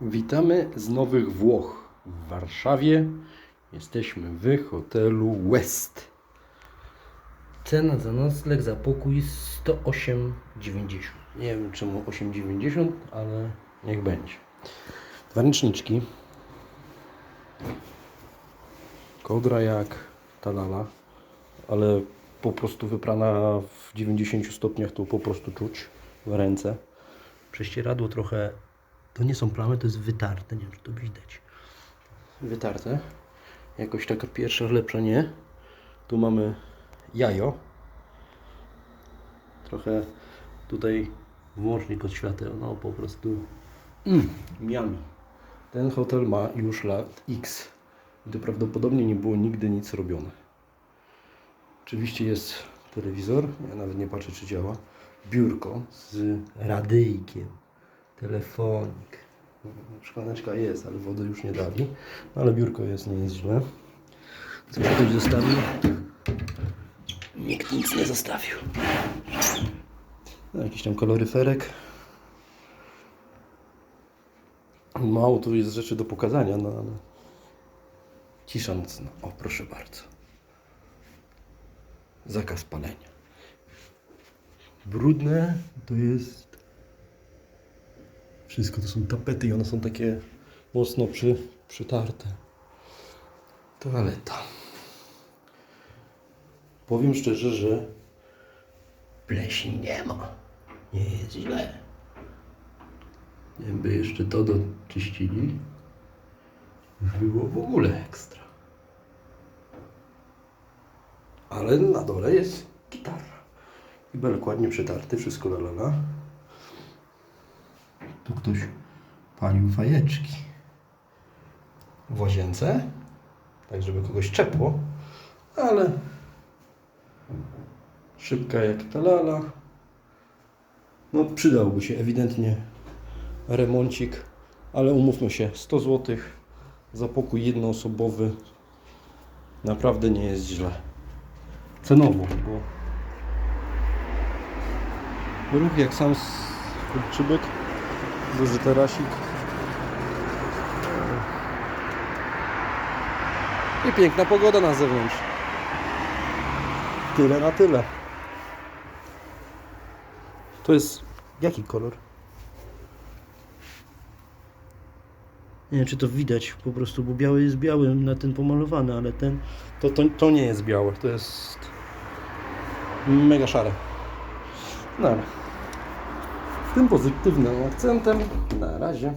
Witamy z Nowych Włoch w Warszawie. Jesteśmy w hotelu West. Cena za nocleg za pokój 108,90. Nie wiem czemu 8,90, ale niech będzie. Dwa ręczniczki. Kodra jak talala, ale po prostu wyprana w 90 stopniach to po prostu czuć w ręce. Prześcieradło trochę, to nie są plamy, to jest wytarte, nie wiem czy to widać. Wytarte. Jakoś taka pierwsza lepsza nie. Tu mamy jajo. Trochę tutaj włącznik od świateł, no po prostu mm, miami. Ten hotel ma już lat X. I to prawdopodobnie nie było nigdy nic robione. Oczywiście jest telewizor, ja nawet nie patrzę czy działa. Biurko z radyjkiem, telefonik. Szklaneczka jest, ale wody już nie dali. No, ale biurko jest, nie jest źle. Coś ktoś zostawił? Nikt nic nie zostawił. No, jakiś tam koloryferek. Mało tu jest rzeczy do pokazania, no ale cisza nocna. O, proszę bardzo. Zakaz palenia. Brudne to jest. Wszystko to są tapety i one są takie mocno przy, przytarte. Toaleta. Powiem szczerze, że pleśni nie ma. Nie jest źle. Jakby jeszcze to doczyścili, było w ogóle ekstra. Ale na dole jest gitara. I belek ładnie przytarty, wszystko la la la. Tu ktoś palił fajeczki. W łazience, tak żeby kogoś czepło, ale szybka jak ta lala. No przydałby się ewidentnie remoncik, ale umówmy się, 100 zł za pokój jednoosobowy naprawdę nie jest źle. Cenowo, bo ruch jak sam kurczybek, duży tarasik i piękna pogoda na zewnątrz. Tyle na tyle. To jest jaki kolor? Nie wiem, czy to widać po prostu, bo biały jest białym na ten pomalowany, ale ten to, to, to nie jest białe, to jest mega szare. No ale tym pozytywnym akcentem na razie.